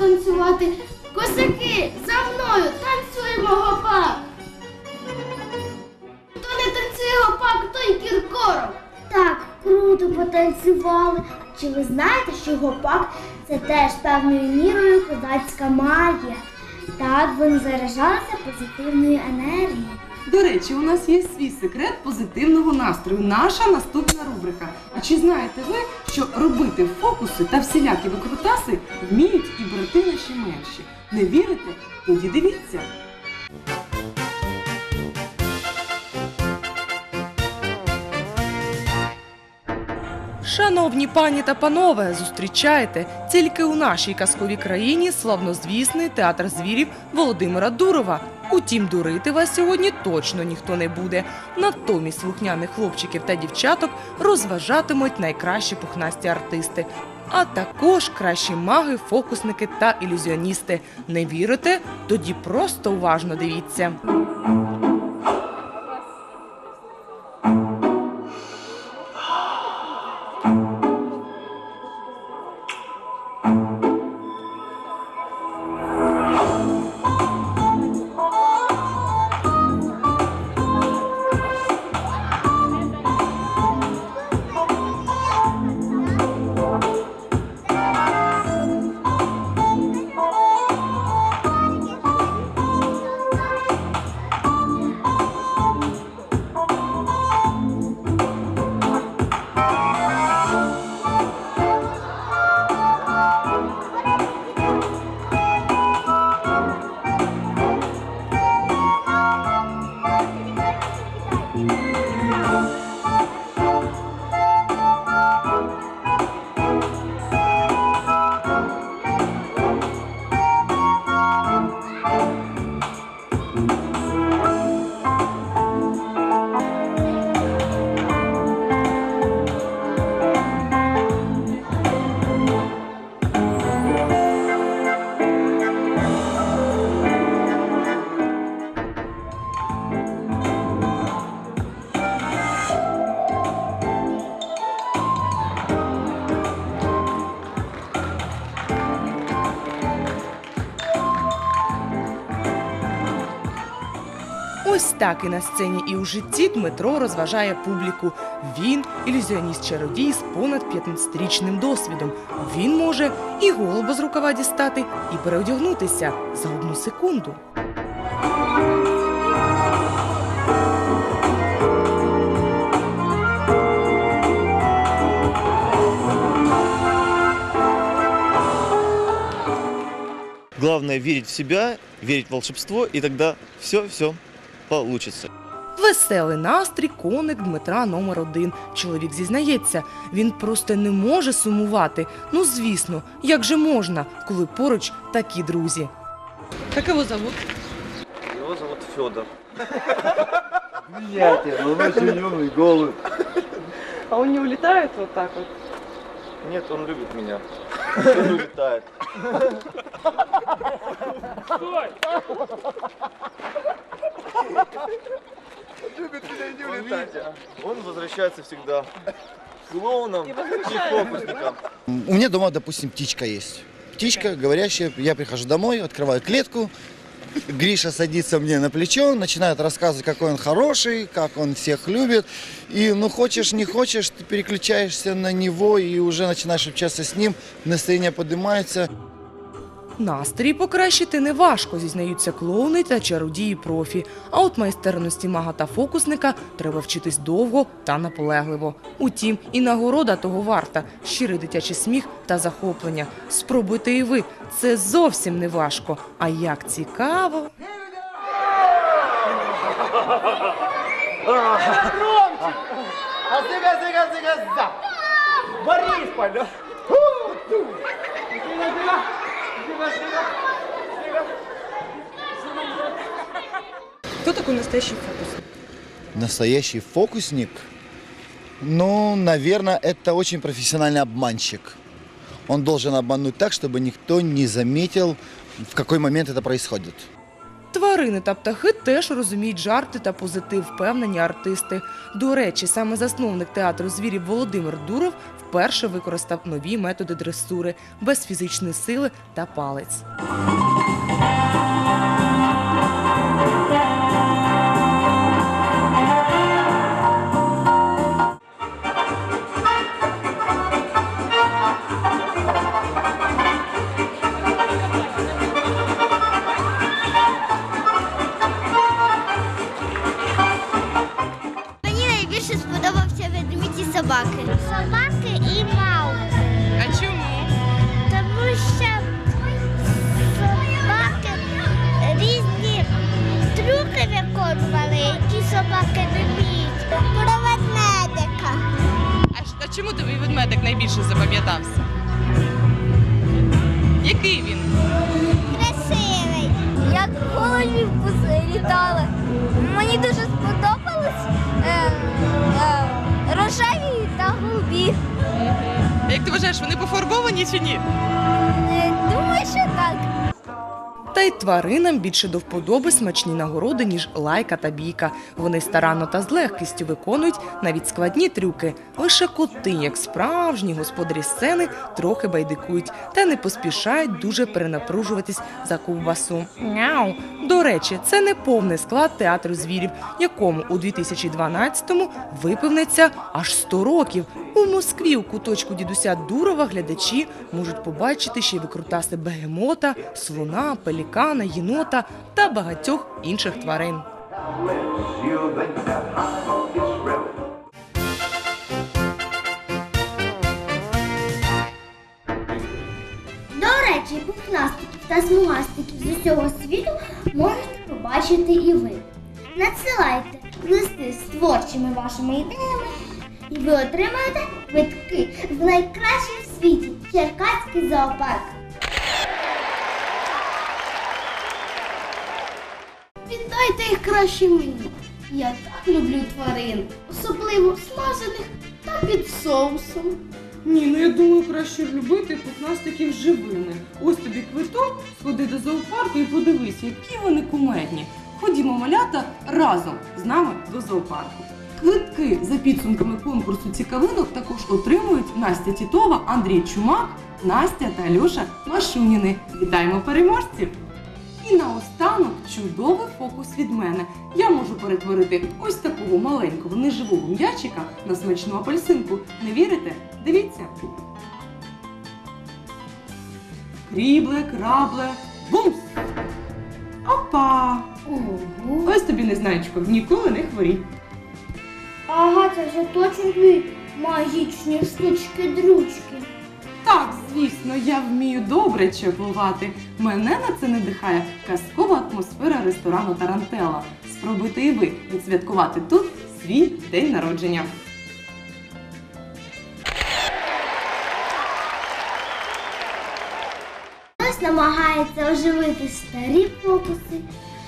танцювати. косаки за мною танцюємо гопак. Хто не танцює гопак, той кіркоров. Так, круто потанцювали. Чи ви знаєте, що гопак це теж певною мірою козацька магія? Так, вони заражалися позитивною енергією. До речі, у нас є свій секрет позитивного настрою. Наша наступна рубрика. А чи знаєте ви, що робити фокуси та всілякі викрутаси вміють і брати наші менші? Не вірите? Тоді дивіться. Шановні пані та панове, зустрічайте тільки у нашій казковій країні славнозвісний театр звірів Володимира Дурова. Утім, дурити вас сьогодні точно ніхто не буде. Натомість слухняних хлопчиків та дівчаток розважатимуть найкращі пухнасті артисти, а також кращі маги, фокусники та ілюзіоністи. Не вірите? Тоді просто уважно дивіться. Ось так і на сцені, і у житті Дмитро розважає публіку. Він ілюзіоніст-чародій з понад 15-річним досвідом. Він може і голуба з рукава дістати, і переодягнутися за одну секунду. Главное верить в себя, верить в волшебство, и тогда все-все получится. Веселий настрій коник Дмитра номер один. Чоловік зізнається, він просто не може сумувати. Ну звісно, як же можна, коли поруч такі друзі. Як його зовут? Его зовут Федор. Влиятельно, он очень юный, голый. А он не улетает вот так вот? Нет, он любит меня. Он улетает. Любит меня не Он возвращается всегда клоуном и фокусником. У меня дома, допустим, птичка есть. Птичка говорящая, я прихожу домой, открываю клетку, Гриша садится мне на плечо, начинает рассказывать, какой он хороший, как он всех любит. И ну хочешь, не хочешь, ты переключаешься на него и уже начинаешь общаться с ним, настроение поднимается. Настрій покращити не важко, зізнаються клоуни та чародії профі. А от майстерності мага та фокусника треба вчитись довго та наполегливо. Утім, і нагорода того варта щирий дитячий сміх та захоплення. Спробуйте і ви. Це зовсім не важко. А як цікаво! Кто такой настоящий фокусник? Настоящий фокусник, ну, наверное, это очень профессиональный обманщик. Он должен обмануть так, чтобы никто не заметил, в какой момент это происходит. Тварини та птахи теж розуміють жарти та позитив, впевнені артисти. До речі, саме засновник театру звірів Володимир Дуров вперше використав нові методи дресури без фізичної сили та палець. боюся ведмідь і собаки. Собаки і мавпи. А чому? Тому що собаки різні трюки виконували, які собаки не. Про ведмедика. А, а чому тобі ведмедик найбільше запам'ятався? Який він? Красивий. Як голубі дали? Мені дуже сподобалось. Е, е, рожеві та голубі. Як ти вважаєш, вони пофарбовані чи ні? Е, думаю, що так. Та й тваринам більше до вподоби смачні нагороди, ніж лайка та бійка. Вони старанно та з легкістю виконують навіть складні трюки. Лише коти, як справжні господарі сцени, трохи байдикують та не поспішають дуже перенапружуватись за ковбасу. Няу. До речі, це не повний склад театру звірів, якому у 2012-му виповниться аж 100 років. У Москві у куточку дідуся Дурова глядачі можуть побачити ще викрутаси бегемота, слона, пелікана, єнота та багатьох інших тварин. До речі, пухнастиків та смугастиків з усього світу можете побачити і ви. Надсилайте листи з творчими вашими ідеями, і ви отримаєте квитки в найкращий в світі Черкаський зоопарк. Віддайте їх краще мені. Я так люблю тварин, особливо смажених та під соусом. Ні, ну я думаю, краще любити пухнастиків живими. Ось тобі квиток, сходи до зоопарку і подивись, які вони кумедні. Ходімо, малята, разом з нами до зоопарку. Квитки за підсумками конкурсу цікавинок також отримують Настя Тітова, Андрій Чумак, Настя та Альоша Машуніни. Вітаємо переможців! І наостанок чудовий фокус від мене. Я можу перетворити ось такого маленького неживого м'ячика на смачну апельсинку. Не вірите? Дивіться. Крібле, крабле, бумс! Опа! Ого. Ось тобі незнайчко, ніколи не хворій. Ага, це вже точно твої магічні штучки-дрючки. Звісно, я вмію добре чаклувати. Мене на це надихає казкова атмосфера ресторану Тарантела. Спробуйте і ви відсвяткувати тут свій день народження. Хтось намагається оживити старі фокуси,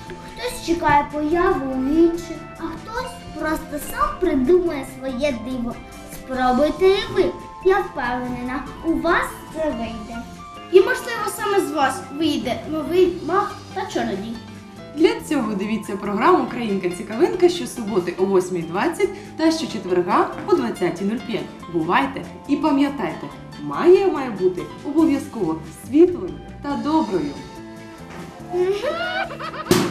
хтось чекає появу інших, а хтось просто сам придумає своє диво. Спробуйте і ви. Я впевнена, у вас це вийде. І можливо саме з вас вийде новий маг та чародій. Для цього дивіться програму Українка цікавинка щосуботи о 8.20 та щочетверга о 20.05. Бувайте і пам'ятайте, магія має бути обов'язково світлою та доброю.